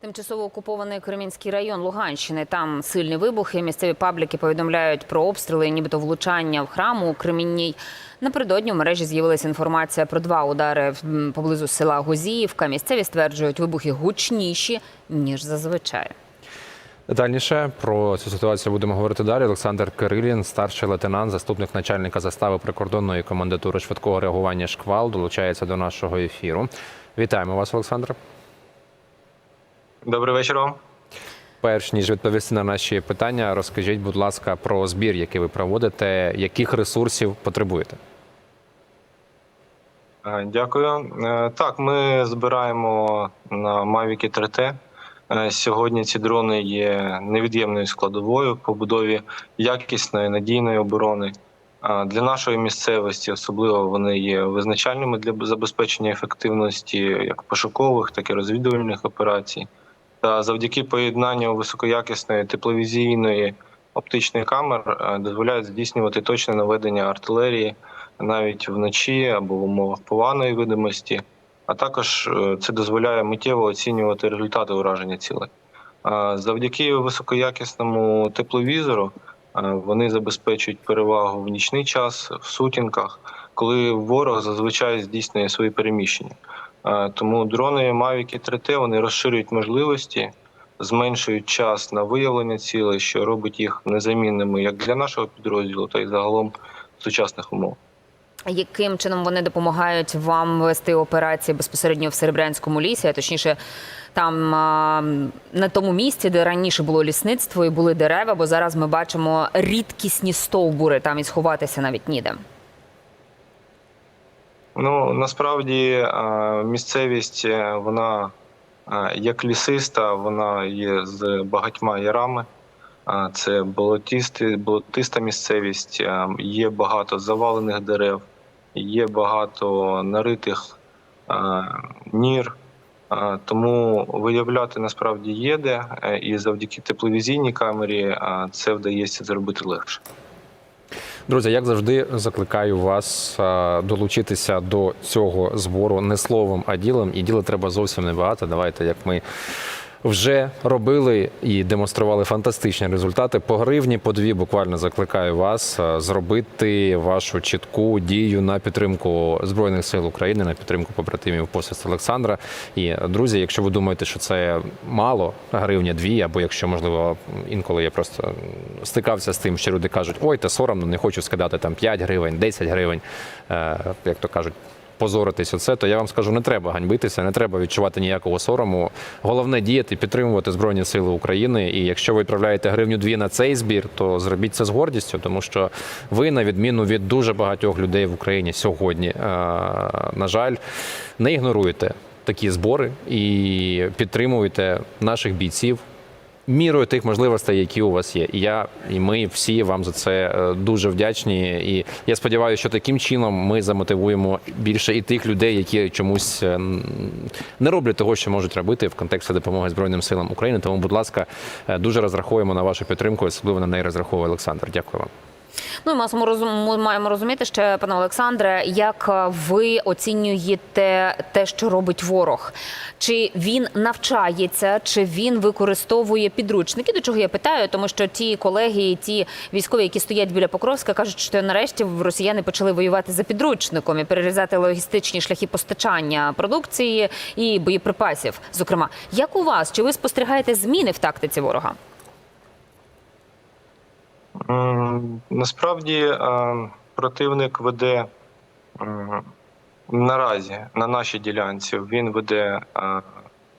Тимчасово окупований Кремінський район Луганщини. Там сильні вибухи. Місцеві пабліки повідомляють про обстріли, нібито влучання в храму у Кремінній. Напередодні в мережі з'явилася інформація про два удари поблизу села Гузіївка. Місцеві стверджують, вибухи гучніші ніж зазвичай. Детальніше про цю ситуацію будемо говорити далі. Олександр Кирилін, старший лейтенант, заступник начальника застави прикордонної комендатури швидкого реагування шквал, долучається до нашого ефіру. Вітаємо вас, Олександр. Добрий вечір вам. Перш ніж відповісти на наші питання, розкажіть, будь ласка, про збір, який ви проводите, яких ресурсів потребуєте. Е, Дякую. Е, Так, ми збираємо на Mavic 3T. Е, Сьогодні ці дрони є невід'ємною складовою в побудові якісної надійної оборони. Для нашої місцевості особливо вони є визначальними для забезпечення ефективності як пошукових, так і розвідувальних операцій. Завдяки поєднанню високоякісної тепловізійної оптичної камер е, дозволяють здійснювати точне наведення артилерії навіть вночі або в умовах поганої видимості. А також е, це дозволяє миттєво оцінювати результати ураження цілей. Завдяки високоякісному тепловізору е, вони забезпечують перевагу в нічний час, в сутінках, коли ворог зазвичай здійснює свої переміщення. Е, Тому дрони Mavic 3T вони розширюють можливості, зменшують час на виявлення цілей, що робить їх незамінними як для нашого підрозділу, та й загалом сучасних умовах. Яким чином вони допомагають вам вести операції безпосередньо в Серебрянському лісі, а точніше, там на тому місці, де раніше було лісництво і були дерева, бо зараз ми бачимо рідкісні стовбури, там і сховатися навіть ніде. Ну насправді е, місцевість е, вона е, як лісиста, вона є з багатьма ярами. Це болотісти, болотиста місцевість, є багато завалених дерев, є багато наритих нір. Тому виявляти насправді є де, і завдяки тепловізійній камері це вдається зробити легше. Друзі, як завжди, закликаю вас долучитися до цього збору не словом, а ділом. І діла треба зовсім небагато. Давайте, як ми вже робили і демонстрували фантастичні результати. По гривні, по дві буквально закликаю вас зробити вашу чітку дію на підтримку збройних сил України, на підтримку побратимів посест Олександра. І друзі, якщо ви думаєте, що це мало гривня, дві, або якщо можливо інколи я просто стикався з тим, що люди кажуть, ой, та соромно, не хочу скидати там 5 гривень, 10 гривень, е, як то кажуть. Позоритись оце, то я вам скажу, не треба ганьбитися, не треба відчувати ніякого сорому. Головне діяти, підтримувати Збройні Сили України. І якщо ви відправляєте гривню дві на цей збір, то зробіть це з гордістю, тому що ви, на відміну від дуже багатьох людей в Україні сьогодні, е, на жаль, не ігноруєте такі збори і підтримуєте наших бійців мірою тих можливостей, які у вас є. І я, і ми всі вам за це е, дуже вдячні. І я сподіваюся, що таким чином ми замотивуємо більше і тих людей, які чомусь е, не роблять того, що можуть робити в контексті допомоги Збройним силам України. Тому, будь ласка, е, дуже розраховуємо на вашу підтримку, особливо на неї розраховує Олександр. Дякую вам. Ну і ми маємо розуміти ще, пане Олександре, як е, ви оцінюєте те, що робить ворог? Чи він навчається, чи він використовує підручники? До чого я питаю? Тому що ті колеги, ті військові, які стоять біля Покровська, кажуть, що нарешті росіяни почали воювати за підручником і перерізати логістичні шляхи постачання продукції і боєприпасів. Зокрема, як у вас чи ви спостерігаєте зміни в тактиці ворога? Насправді е, противник веде наразі на нашій ділянці. Він веде е,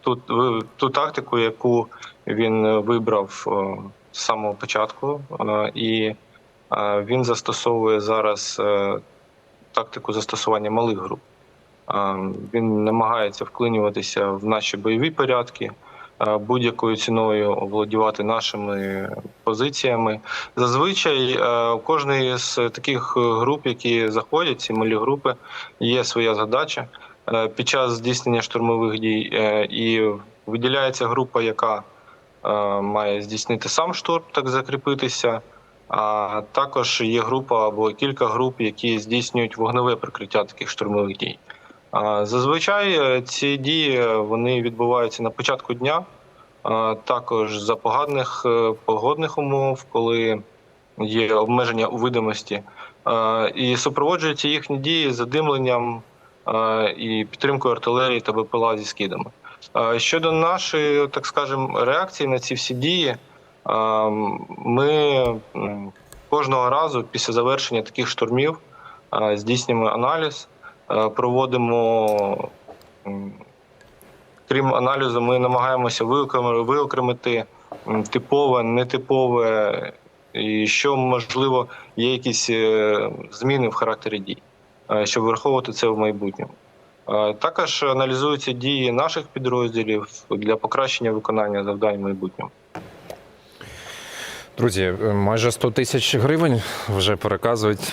ту, ту тактику, яку він вибрав е, з самого початку, і він застосовує зараз тактику застосування малих груп. Він намагається вклинюватися в наші бойові порядки. Е, Будь-якою ціною оволодівати нашими позиціями, Зазвичай е, у кожної з таких груп, які заходять, ці малі групи, є своя задача Е, під час здійснення штурмових дій. І виділяється група, яка має здійснити сам штурм, так закріпитися. А також є група або кілька груп, які здійснюють вогневе прикриття таких штурмових дій. Зазвичай е, ці дії е, вони відбуваються на початку дня. також за поганих е, погодних умов, коли є обмеження у видимості, е, і супроводжуються їхні дії задимленням е, і підтримкою артилерії та БПЛА зі скидами. Е, Щодо нашої, так скажемо, реакції на ці всі дії, е, ми кожного разу після завершення таких штурмів е, здійснюємо аналіз, е, проводимо. Крім аналізу, ми намагаємося виокремити типове, нетипове, і що можливо є якісь е, зміни в характері дій, е, щоб враховувати це в майбутньому. Е, Також аналізуються дії наших підрозділів для покращення виконання завдань в майбутньому. Друзі, е, майже 100 тисяч гривень вже переказують.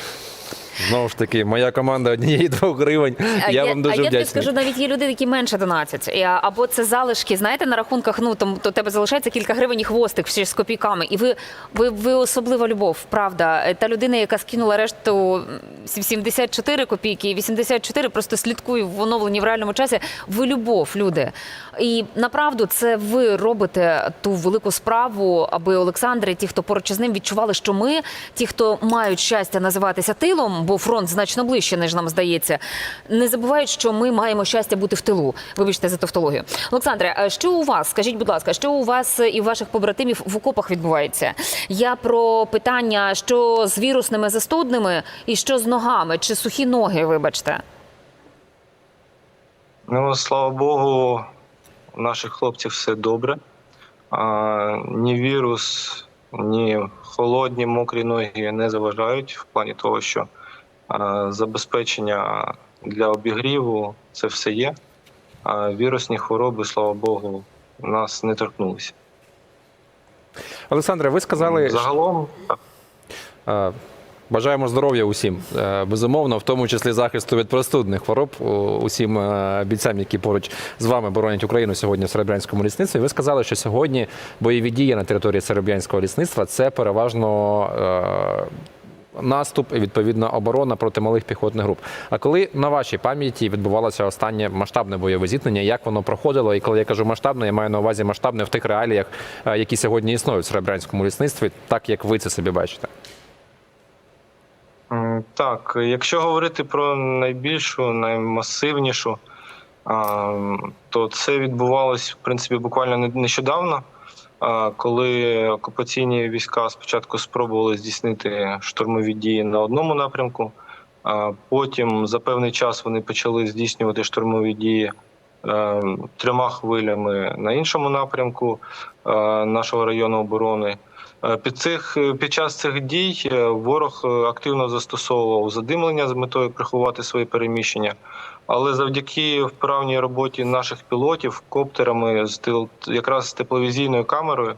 Знову ж таки, моя команда однієї-двох гривень. А Я вам дуже а я тобі вдячний. скажу, навіть є люди, які менше донатять. Або це залишки, знаєте, на рахунках, ну там то тебе залишається кілька гривень і хвостик ще з копійками. І ви, ви, ви особлива любов, правда. Е, Та людина, яка скинула решту м, 74 копійки і 84, просто слідкую в оновленні в реальному часі. Ви любов, люди. І направду це ви робите ту велику справу, аби Олександр і ті, хто поруч із ним, відчували, що ми, ті, хто мають щастя називатися тилом, бо фронт значно ближче, ніж нам здається, не забувають, що ми маємо щастя бути в тилу. Вибачте за тавтологію. Олександре, а що у вас? Скажіть, будь ласка, що у вас і ваших побратимів в окопах відбувається? Я про питання, що з вірусними застудними і що з ногами, чи сухі ноги, вибачте. Ну, слава Богу, у наших хлопців все добре. А, ні вірус, ні холодні, мокрі ноги не заважають в плані того, що забезпечення для обігріву це все є. А вірусні хвороби, слава Богу, нас не торкнулися. Олександре, ви сказали, Загалом, Бажаємо здоров'я усім, Е, безумовно, в тому числі захисту від простудних хвороб усім е, бійцям, які поруч з вами боронять Україну сьогодні в Серебрянському лісництві. Ви сказали, що сьогодні бойові дії на території Серебрянського лісництва це переважно е, наступ і відповідно оборона проти малих піхотних груп. А коли на вашій пам'яті відбувалося останнє масштабне бойове зіткнення, як воно проходило? І коли я кажу масштабне, я маю на увазі масштабне в тих реаліях, е, які сьогодні існують в Серебрянському лісництві, так як ви це собі бачите. Так, якщо говорити про найбільшу, наймасивнішу, то це відбувалось в принципі буквально нещодавно, коли окупаційні війська спочатку спробували здійснити штурмові дії на одному напрямку, а потім за певний час вони почали здійснювати штурмові дії е, трьома хвилями на іншому напрямку е, нашого району оборони. Е, Під цих під час цих дій е, ворог е, активно застосовував задимлення з метою приховати свої переміщення. Але завдяки вправній роботі наших пілотів коптерами з якраз з тепловізійною камерою,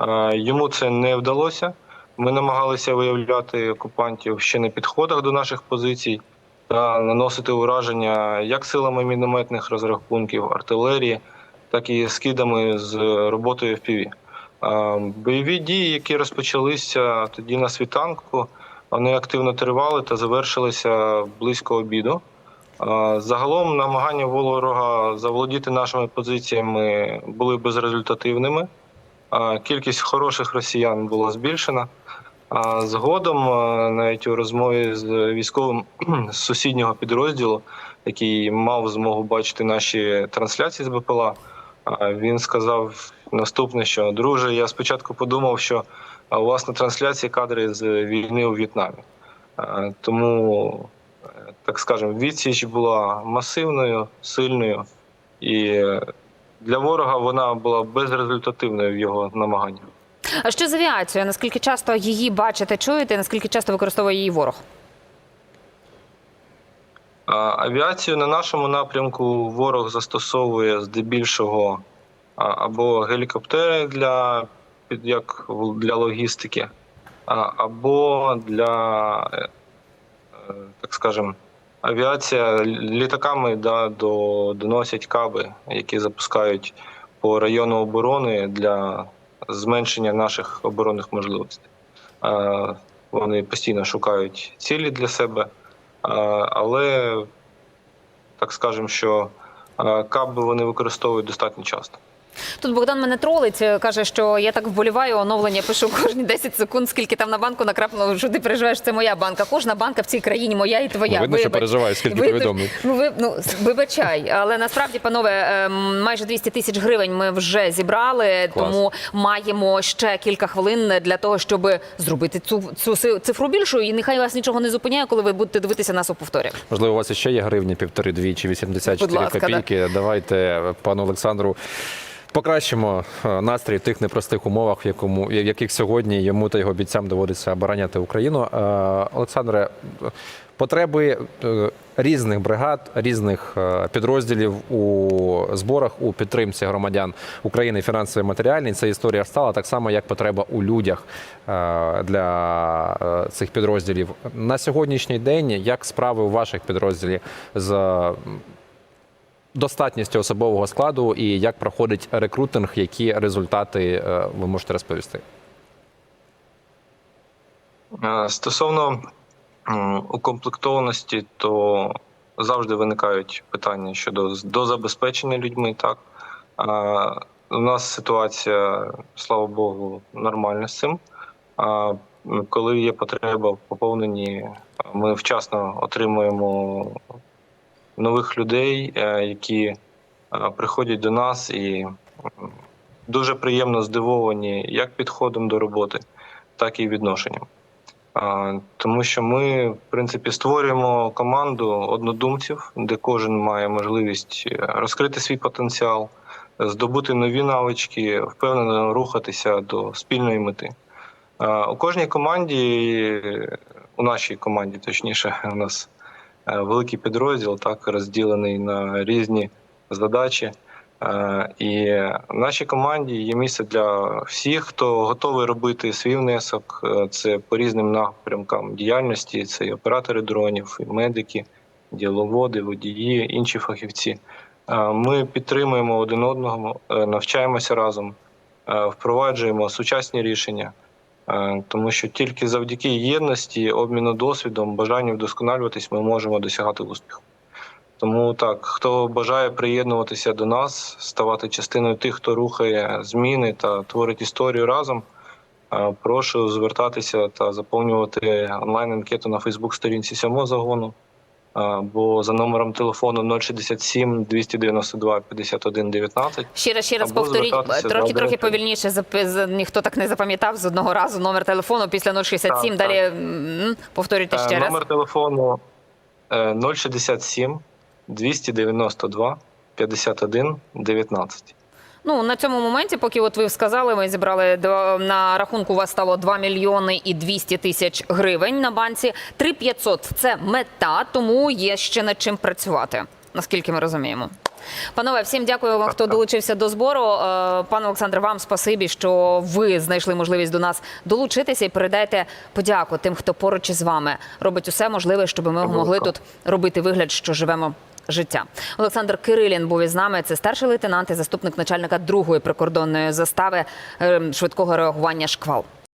е, йому це не вдалося. Ми намагалися виявляти окупантів ще на підходах до наших позицій та наносити ураження як силами мінометних розрахунків, артилерії, так і скидами з роботою FPV. Е, Бойові дії, які розпочалися тоді на світанку, вони активно тривали та завершилися близько обіду. Загалом намагання ворога заволодіти нашими позиціями були безрезультативними. Кількість хороших росіян була збільшена. А згодом, навіть у розмові з військовим з сусіднього підрозділу, який мав змогу бачити наші трансляції з БПЛА, він сказав наступне: що друже, я спочатку подумав, що у вас на трансляції кадри з війни у В'єтнамі. Тому, е, так скажемо, відсіч була масивною, сильною, і для ворога вона була безрезультативною в його намаганнях. А що з авіацією? Наскільки часто її бачите, чуєте? Наскільки часто використовує її ворог? Авіацію на нашому напрямку ворог застосовує здебільшого або гелікоптери для як для логістики, або для, е, е, так скажем, авіація літаками да, до, доносять каби, які запускають по району оборони для зменшення наших оборонних можливостей. Вони постійно шукають цілі для себе. Але так скажемо, що каби вони використовують достатньо часто. Тут Богдан мене тролить, е, каже, що я так вболіваю оновлення, пишу кожні 10 секунд, скільки там на банку накрапнуло, що ти переживаєш, це моя банка. Кожна банка в цій країні моя і твоя. Видно, що переживаю, скільки повідомлень. Ну, ви, ну, вибачай, але насправді, панове, ем, майже 200 тисяч гривень ми вже зібрали, Клас. тому маємо ще кілька хвилин для того, щоб зробити цю, цю цифру більшою. І нехай вас нічого не зупиняє, коли ви будете дивитися нас у повторі. Можливо, у вас ще є гривні півтори, дві чи 84 ласка, копійки. Давайте пану Олександру. Покращимо е, настрій в тих непростих умовах, в якому в яких сьогодні йому та його бійцям доводиться обороняти Україну. Е, Олександре, потреби е, різних бригад, різних підрозділів у зборах у підтримці громадян України фінансово і матеріальній. Це історія стала так само, як потреба у людях для цих підрозділів. На сьогоднішній день як справи у ваших підрозділів з достатністю особового складу і як проходить рекрутинг, які результати е, ви можете розповісти? Е, Стосовно укомплектованості, то завжди виникають питання щодо з- дозабезпечення людьми. Так у нас ситуація, слава Богу, нормальна з цим. Коли є потреба в поповненні, ми вчасно отримуємо нових людей, е, які е, приходять до нас і дуже приємно здивовані як підходом до роботи, так і відношенням. Тому що ми, в принципі, створюємо команду однодумців, де кожен має можливість е, розкрити свій потенціал, здобути нові навички, впевнено рухатися до спільної мети. У кожній команді, у нашій команді, точніше, у нас великий підрозділ, так розділений на різні задачі. Е, І в нашій команді є місце для всіх, хто готовий робити свій внесок. Е, Це по різним напрямкам діяльності. Це і оператори дронів, і медики, діловоди, водії, інші фахівці. Е, Ми підтримуємо один одного, е, навчаємося разом, е, впроваджуємо сучасні рішення. Е, Тому що тільки завдяки єдності, обміну досвідом, бажанню вдосконалюватись, ми можемо досягати успіху. Тому так, хто бажає приєднуватися до нас, ставати частиною тих, хто рухає зміни та творить історію разом. е, Прошу звертатися та заповнювати онлайн-анкету на Фейсбук-сторінці сьомого загону е, або за номером телефону 067 292 51 19. Ще раз, ще раз повторіть, трохи трохи повільніше. Ніхто так не запам'ятав з одного разу номер телефону після 067. Так, Далі м, повторюйте Е, ще раз. Номер телефону е, 067 292 51 19. Ну на цьому моменті, поки от ви сказали, ми зібрали на рахунку. У вас стало 2 мільйони і 200 тисяч гривень на банці. 3500 – це мета, тому є ще над чим працювати. Наскільки ми розуміємо. Панове, всім дякую вам, хто долучився до збору. Е, Пане Олександре, вам спасибі, що ви знайшли можливість до нас долучитися і передайте подяку тим, хто поруч із вами робить усе можливе, щоб ми могли тут робити вигляд, що живемо життя. Олександр Кирилін був із нами. Це старший лейтенант і заступник начальника другої прикордонної застави е, швидкого реагування «Шквал».